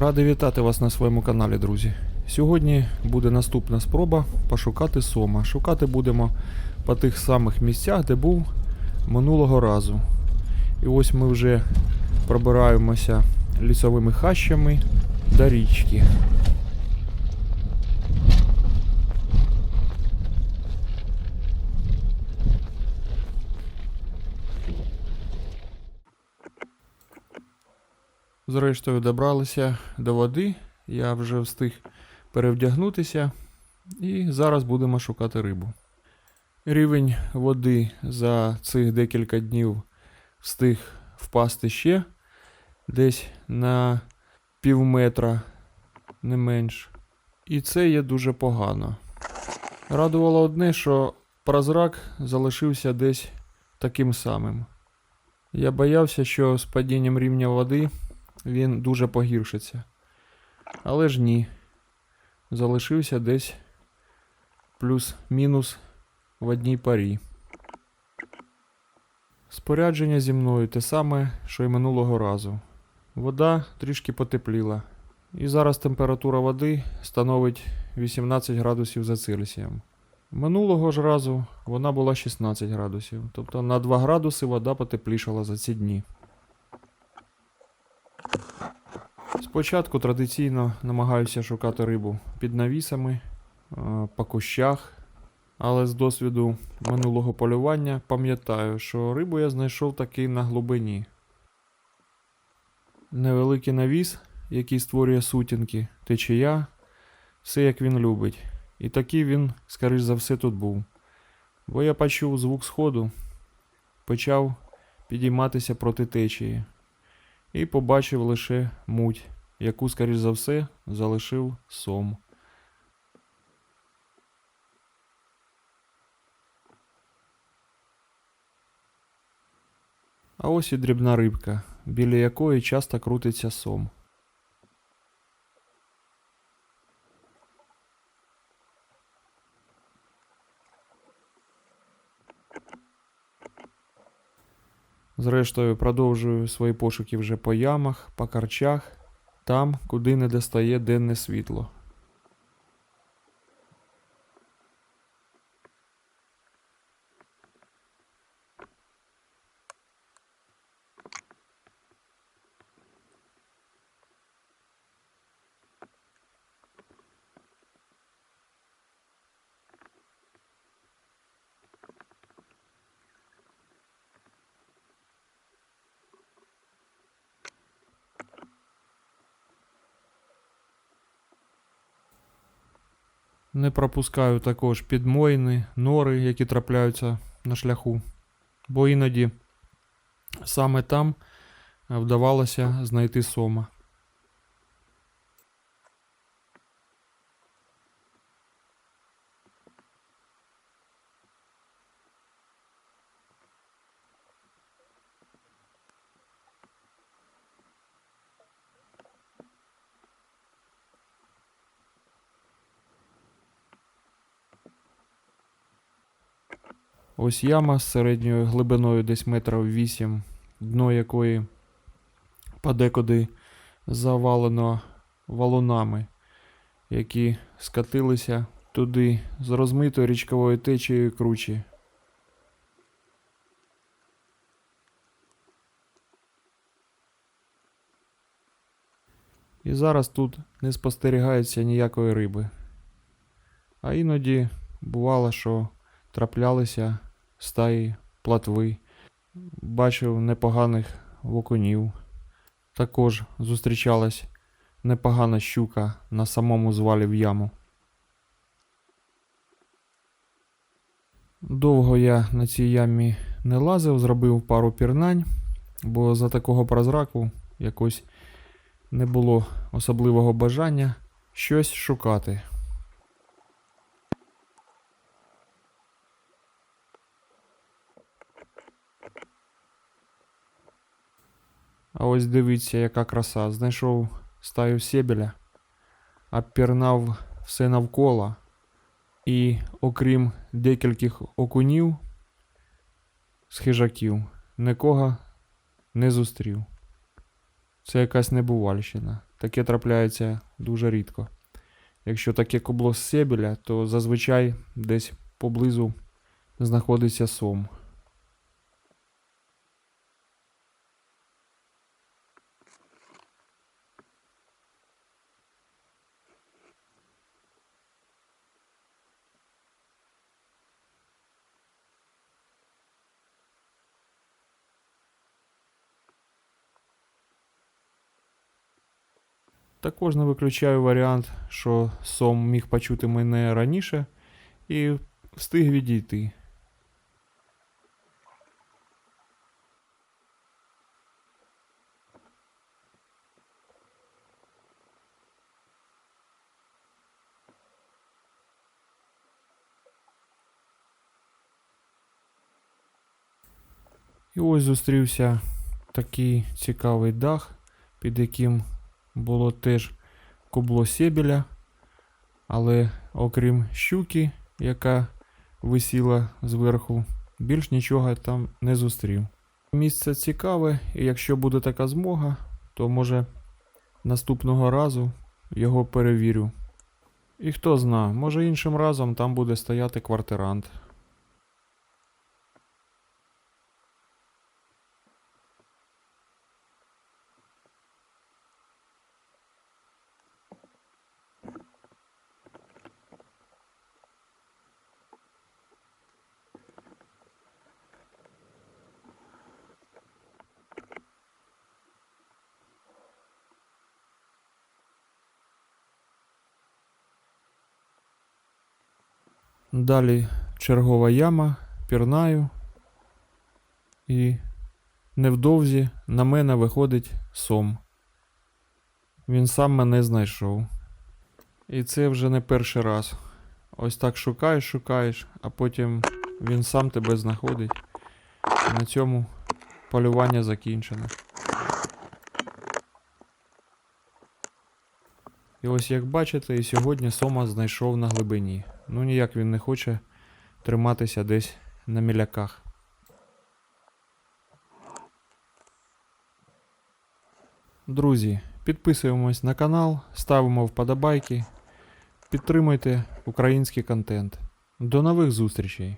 Радий вітати вас на своєму каналі, друзі. Сьогодні буде наступна спроба пошукати сома. Шукати будемо по тих самих місцях, де був минулого разу. І ось ми вже пробираємося лісовими хащами до річки. Зрештою добралися до води. Я вже встиг перевдягнутися. І зараз будемо шукати рибу. Рівень води за цих декілька днів встиг впасти ще десь на пів метра, не менш. І це є дуже погано. Радувало одне, що прозрак залишився десь таким самим. Я боявся, що з падінням рівня води він дуже погіршиться. Але ж ні. Залишився десь плюс-мінус в одній парі. Спорядження зі мною те саме, що й минулого разу. Вода трішки потепліла. І зараз температура води становить 18 градусів за Цельсієм. Минулого ж разу вона була 16 градусів. Тобто на 2 градуси вода потеплішала за ці дні. Спочатку традиційно намагаюся шукати рибу під навісами, е, по кущах, але з досвіду минулого полювання пам'ятаю, що рибу я знайшов таки на глибині. Невеликий навіс, який створює сутінки, течія, все як він любить. І такий він, скоріш за все, тут був. Бо я почув звук сходу, почав підійматися проти течії і побачив лише муть, яку, скоріш за все, залишив сом. А ось і дрібна рибка, біля якої часто крутиться сом. Зрештою, продовжую свої пошуки вже по ямах, по карчах, там, куди не достає денне світло. Не пропускаю також підмоїни, нори, які трапляються на шляху, бо іноді саме там е, вдавалося знайти сома. Ось яма з середньою глибиною десь метрів 8, дно якої подекуди завалено валунами, які скатилися туди з розмитою річковою течією кручі. І зараз тут не спостерігається ніякої риби. А іноді бувало, що траплялися стаї платви, бачив непоганих вокунів. Також зустрічалась непогана щука на самому звалі в яму. Довго я на цій ямі не лазив, зробив пару пірнань, бо за такого прозраку якось не було особливого бажання щось шукати. А ось дивіться, яка краса. Знайшов стаю себеля, обпірнав все навколо. І окрім декількох окунів з хижаків, нікого не зустрів. Це якась небувальщина. таке трапляється дуже рідко. Якщо таке кубло з себеля, то зазвичай десь поблизу знаходиться сом. Також не виключаю варіант, що сом міг почути мене раніше і встиг відійти. І ось зустрівся такий цікавий дах, під яким було теж кубло себеля, але окрім щуки, яка висіла зверху, більш нічого там не зустрів. Місце цікаве, і якщо буде така змога, то може наступного разу його перевірю. І хто зна, може іншим разом там буде стояти квартирант. Далі чергова яма, пірнаю. І невдовзі на мене виходить сом. Він сам мене знайшов. І це вже не перший раз. Ось так шукаєш, шукаєш, а потім він сам тебе знаходить. І на цьому полювання закінчено. І ось як бачите, і сьогодні Сома знайшов на глибині. Ну ніяк він не хоче триматися десь на міляках. Друзі, підписуємось на канал, ставимо вподобайки, підтримуйте український контент. До нових зустрічей!